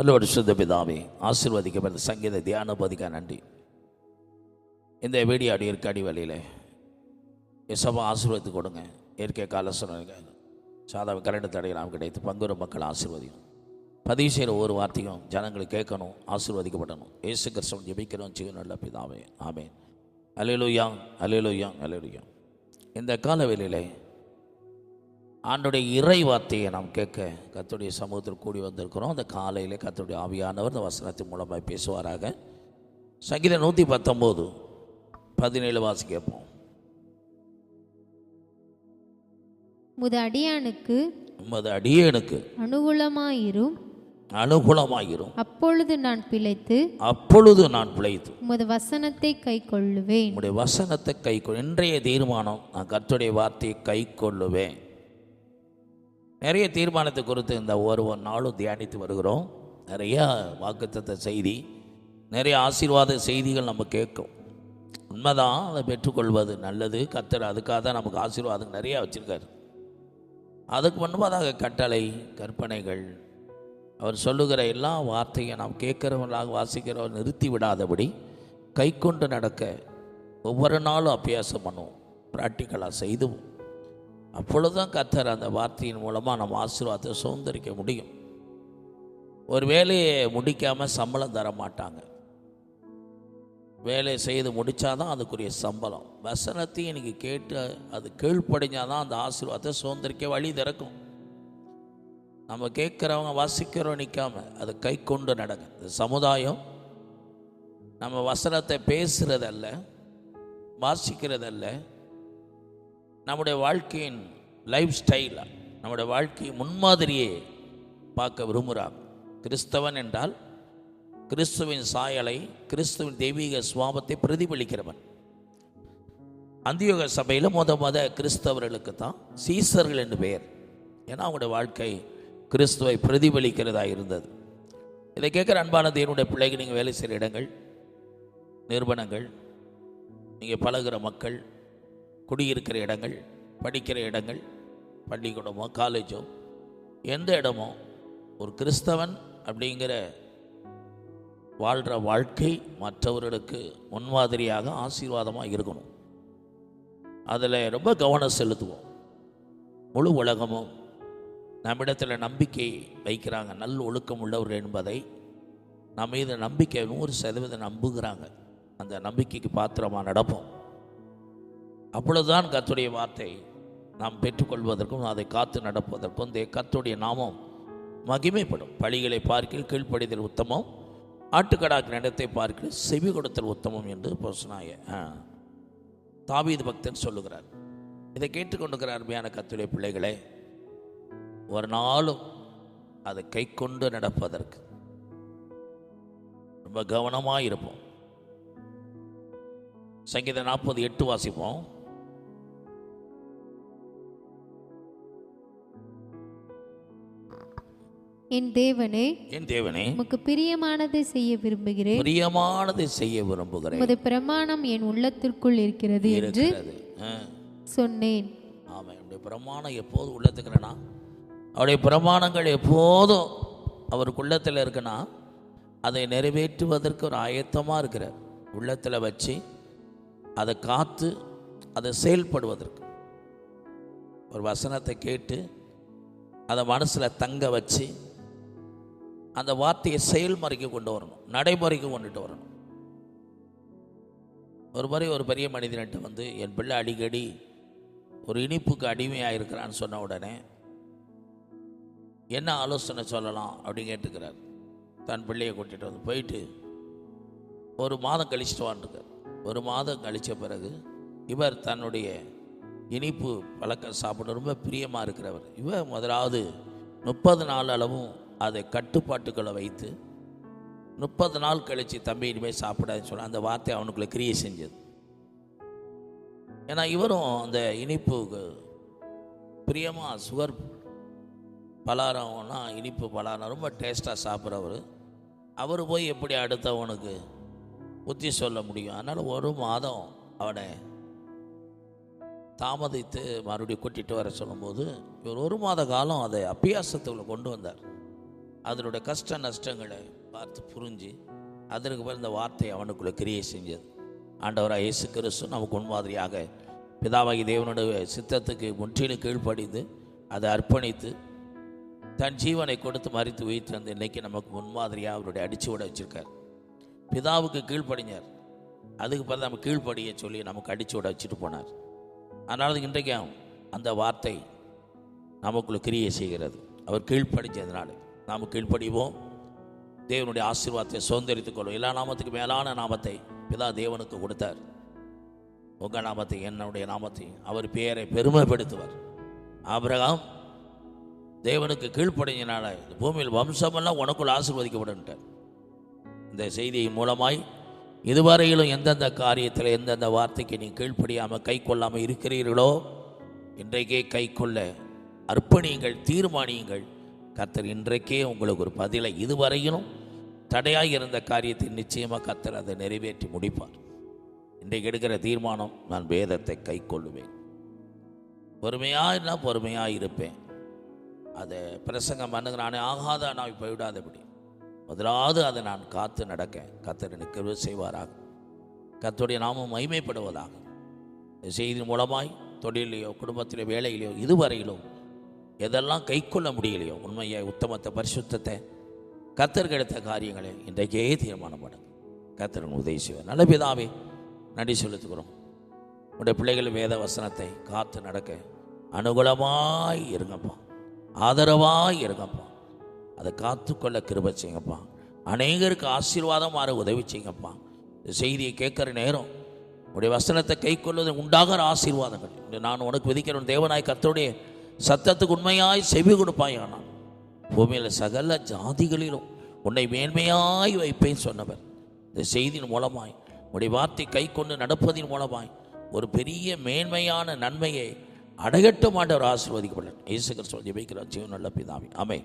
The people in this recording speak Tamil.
பல்லோடு சுத்த பிதாவே ஆசிர்வதிக்கப்பட்ட சங்கீத தியானபதிக்க நன்றி. இந்த வீடியோ அடி இருக்க அடி வழியில் எசபா ஆசீர்வதித்து கொடுங்க. இயற்கை கால சொன்னாங்க சாதாவை கரண்ட் தடையெல்லாம் கிடைத்து பங்குற மக்கள் ஆசீர்வதிக்கும் பதிவு செய்கிற ஒரு வார்த்தையும் ஜனங்களுக்கு கேட்கணும் ஆசீர்வதிக்கப்படணும். ஏசு கிறிஸ்தவன் ஜெபிக்கிறோம் ஜீவனுள்ள பிதாவே. ஆமேன். அலையலுயா அலையலுயா அலையலுயா இந்த கால வேளையிலே ஆண்டுடைய இறை வார்த்தையை நாம் கேட்க கர்த்தருடைய சமூகத்தில் கூடி வந்திருக்கிறோம். அந்த காலையிலே கர்த்தருடைய ஆவியானவர் இந்த வசனத்தின் மூலமாக பேசுவாராக. சங்கீதம் நூற்றி பத்தொம்போது பதினேழு வாசி கேட்போம். முது அடியானுக்கு உமது அடியேனுக்கு அனுகூலமாயிரும். அனுகூலமாயிரும். அப்பொழுது நான் பிழைத்து அப்பொழுது நான் பிழைத்து உமது வசனத்தை கை கொள்ளுவேன் உம்முடைய வசனத்தை கை இன்றைய தீர்மானம் நான் கர்த்தருடைய வார்த்தையை கை கொள்ளுவேன் நிறைய தீர்மானத்தை குறித்து இந்த ஒரு ஒரு நாளும் தியானித்து வருகிறோம். நிறைய வாக்குத்தத்த செய்தி நிறைய ஆசீர்வாத செய்திகள் நம்ம கேட்கும். உண்மைதான் அதை பெற்றுக்கொள்வது நல்லது. கத்தர் அதுக்காக தான் நமக்கு ஆசீர்வாதம் நிறையா வச்சுருக்காரு. அதுக்கு முன்பதாக கட்டளை கற்பனைகள் அவர் சொல்லுகிற எல்லா வார்த்தையும் நாம் கேட்குறவர்களாக வாசிக்கிறவர் நிறுத்தி விடாதபடி கை கொண்டு நடக்க ஒவ்வொரு நாளும் அபியாசம் பண்ணுவோம். ப்ராக்டிக்கலாக செய்துவோம். அப்பொழுதுதான் கத்தர் அந்த வார்த்தையின் மூலமாக நம்ம ஆசீர்வாதத்தை சுதந்திரிக்க முடியும். ஒரு வேலையை முடிக்காமல் சம்பளம் தர மாட்டாங்க. வேலை செய்து முடித்தாதான் அதுக்குரிய சம்பளம். வசனத்தையும் எனக்கு கேட்டு அது கீழ்ப்படிஞ்சாதான் அந்த ஆசீர்வாதத்தை சுதந்திரிக்க வழி திறக்கும். நம்ம கேட்குறவங்க வாசிக்கிறோம் நிற்காம அதை கை கொண்டு நடங்க இந்த சமுதாயம் நம்ம வசனத்தை பேசுகிறதல்ல வாசிக்கிறதல்ல நம்முடைய வாழ்க்கையின் லைஃப் ஸ்டைலை நம்முடைய வாழ்க்கையை முன்மாதிரியே பார்க்க விரும்புகிறார். கிறிஸ்தவன் என்றால் கிறிஸ்துவின் சாயலை கிறிஸ்துவின் தெய்வீக சுவாபத்தை பிரதிபலிக்கிறவன். அந்தியோக சபையில் முத முத கிறிஸ்தவர்களுக்கு தான் சீசர்கள் என்று பெயர். ஏன்னா அவங்களுடைய வாழ்க்கை கிறிஸ்துவை பிரதிபலிக்கிறதா இருந்தது. இதை கேட்குற அன்பான தேவனுடைய பிள்ளைகள் நீங்கள் வேலை செய்கிற இடங்கள் நிறுவனங்கள் நீங்கள் பழகுற மக்கள் குடியிருக்கிற இடங்கள் படிக்கிற இடங்கள் பள்ளிக்கூடமோ காலேஜோ எந்த இடமோ ஒரு கிறிஸ்தவன் அப்படிங்கிற வாழ்கிற வாழ்க்கை மற்றவர்களுக்கு முன்மாதிரியாக ஆசீர்வாதமாக இருக்கணும். அதில் ரொம்ப கவனம் செலுத்துவோம். முழு உலகமும் நம்மிடத்தில் நம்பிக்கை வைக்கிறாங்க. நல் ஒழுக்கம் உள்ளவர் என்பதை நம்ம மீது நம்பிக்கை நூறு சதவீதம் நம்புகிறாங்க. அந்த நம்பிக்கைக்கு பாத்திரமாக நடப்போம். அவ்வளவுதான் கத்துடைய வார்த்தை நாம் பெற்றுக்கொள்வதற்கும் அதை காத்து நடப்பதற்கும் இந்த கத்துடைய நாமம் மகிமைப்படும். பழிகளை பார்க்கில் கீழ்ப்படிதல் உத்தமம் ஆட்டுக்கடாக்கு நடத்தை பார்க்கில் செவி கொடுத்தல் உத்தமம் என்று போசனாய தாவீது பக்தன் சொல்லுகிறார். இதை கேட்டுக்கொண்டிருக்கிற அருமையான கத்துடைய பிள்ளைகளே ஒரு நாளும் அதை கை கொண்டு நடப்பதற்கு ரொம்ப கவனமாக இருப்போம். சங்கீதம் நாற்பது எட்டு வாசிப்போம். என் தேவனே என் தேவனே உமக்கு பிரியமானதை செய்ய விரும்புகிறேன். பிரியமானதை செய்ய விரும்புகிறேன். உமது பிரமாணம் என் உள்ளத்திற்குள் இருக்கிறது என்று. சொன்னேன். ஆமாம் என்னுடைய பிரமாணம் எப்போது உள்ளத்துக்கிறேன்னா அவருடைய பிரமாணங்கள் எப்போதும் அவருக்கு உள்ளத்தில் இருக்குன்னா அதை நிறைவேற்றுவதற்கு ஒரு ஆயத்தமாக இருக்கிறார். உள்ளத்தில் வச்சு அதை காத்து அதை செயல்படுவதற்கு. ஒரு வசனத்தை கேட்டு அதை மனசில் தங்க வச்சு அந்த வார்த்தையை செயல்முறைக்கு கொண்டு வரணும் நடைமுறைக்கு கொண்டுட்டு வரணும். ஒரு முறை ஒரு பெரிய மனிதன்கிட்ட வந்து என் பிள்ளை அடிக்கடி ஒரு இனிப்புக்கு அடிமையாக இருக்கிறான்னு சொன்ன உடனே என்ன ஆலோசனை சொல்லலாம்? அப்படின்னு கேட்டுக்கிறார். தன் பிள்ளையை கூட்டிகிட்டு வந்து போயிட்டு ஒரு மாதம் கழிச்சிட்டு வான்ருக்கார். ஒரு மாதம் கழித்த பிறகு இவர் தன்னுடைய இனிப்பு பழக்கம் சாப்பிட ரொம்ப பிரியமாக இருக்கிறவர். இவர் முதலாவது முப்பது நாள் அளவும் அதை கட்டுப்பாட்டுக்களை வைத்து முப்பது நாள் கழித்து தம்பி இனிமேல் சாப்பிடாதுன்னு சொல்ல அந்த வார்த்தை அவனுக்குள்ள கிரியை செஞ்சது. ஏன்னா இவரும் அந்த இனிப்புக்கு பிரியமாக சுகர் பலாரம்னா இனிப்பு பலாரம் ரொம்ப டேஸ்ட்டாக சாப்பிட்றவர். அவர் போய் எப்படி அடுத்தவனுக்கு புத்தி சொல்ல முடியும்? அதனால் ஒரு மாதம் அவனை தாமதித்து மறுபடியும் கூட்டிகிட்டு வர சொல்லும்போது இவர் ஒரு மாத காலம் அதை அபியாசத்துக்குள்ள கொண்டு வந்தார். அதனுடைய கஷ்ட நஷ்டங்களை பார்த்து புரிஞ்சு அதற்கு பிறகு இந்த வார்த்தை அவனுக்குள்ள கிரியை செஞ்சது. ஆண்டவராக இயேசு கிறிஸ்து நமக்கு முன்மாதிரியாக பிதாவாகி தேவனுடைய சித்தத்துக்கு முற்றிலும் கீழ்ப்படிந்து அதை அர்ப்பணித்து தன் ஜீவனை கொடுத்து மறித்து வைத்து அந்த இன்னைக்கு நமக்கு முன்மாதிரியாக அவருடைய அடிச்சு விட வச்சிருக்கார். பிதாவுக்கு கீழ்ப்படிஞ்சார் அதுக்கு பிறகு நம்ம கீழ்ப்படிய சொல்லி நமக்கு அடிச்சு விட வச்சுட்டு போனார். அதனால இன்றைக்கும் அந்த வார்த்தை நமக்குள்ள கிரியை செய்கிறது. அவர் கீழ்ப்படிஞ்சதுனால. நாம் கீழ்ப்படிவோம். தேவனுடைய ஆசீர்வாதத்தை சுதந்திரித்துக் கொள்வோம் எல்லா நாமத்துக்கு மேலான நாமத்தை பிதா தேவனுக்கு கொடுத்தார். உங்கள் நாமத்தை என்னுடைய நாமத்தை அவர் பெயரை பெருமைப்படுத்துவார். ஆபிரகாம் தேவனுக்கு கீழ்ப்படைஞ்சினால இந்த பூமியில் வம்சமெல்லாம் உனக்குள் ஆசீர்வதிக்கப்படன்ட்டார் இந்த செய்தியின் மூலமாய் இதுவரையிலும் எந்தெந்த காரியத்தில் எந்தெந்த வார்த்தைக்கு நீ கீழ்ப்படியாமல் கை கொள்ளாமல் இருக்கிறீர்களோ இன்றைக்கே கை கொள்ள அர்ப்பணியுங்கள் தீர்மானியுங்கள். கத்தர் இன்றைக்கே உங்களுக்கு ஒரு பதிலை இதுவரையிலும் தடையாக இருந்த காரியத்தை நிச்சயமாக கத்தர் அதை நிறைவேற்றி முடிப்பார். இன்றைக்கு எடுக்கிற தீர்மானம் நான் வேதத்தை கை கொள்ளுவேன். பொறுமையாக இருந்தால் பொறுமையாக இருப்பேன். அதை பிரசங்கம் பண்ணுங்க நானே ஆகாத நான் போய்விடாதபடி முதலாவது அதை நான் காத்து நடக்க கத்தர் எனக்கு செய்வாராக. கத்தருடைய நாமும் மகிமைப்படுவதாக. செய்தி மூலமாய் தொழிலையோ குடும்பத்திலோ வேலையிலையோ இதுவரையிலும் எதெல்லாம் கைக்கொள்ள முடியலையோ உண்மையை உத்தமத்தை பரிசுத்தத்தை கத்தருக்கு எடுத்த காரியங்களை இன்றைக்கே தீர்மானம் பண்ணுங்க உதவி செய்வார். நல்ல பிதாவே நன்றி செலுத்துகிறோம். உடைய பிள்ளைகள் வேத வசனத்தை காத்து நடக்க அனுகூலமாய் இருங்கப்பா. ஆதரவாய் இருங்கப்பா. அதை காத்துக்கொள்ள கிருபை செய்யுங்கப்பா. அநேகருக்கு ஆசீர்வாதம் மாற உதவி செய்யுங்கப்பா. இந்த செய்தியை கேட்குற நேரம் உடைய வசனத்தை கை கொள்வது உண்டாகிற ஆசீர்வாதங்கள். நான் உனக்கு விதிக்கிறேன் தேவனாய் கத்தோடைய சத்தத்துக்கு உண்மையாய் செவி கொடுப்பாய் பூமியில் சகல ஜாதிகளிலும் உன்னை மேன்மையாய் வைப்பேன் சொன்னவர். இந்த செய்தியின் மூலமாய் உடைய வார்த்தை கை கொண்டு நடப்பதின் மூலமாய் ஒரு பெரிய மேன்மையான நன்மையை அடையட்டும் ஆண்டவர் ஆசீர்வதிக்கப்படலாம் இயேசு சொல்லி வைக்கிறார் ஜீவன் நல்ல பிதாமி அமை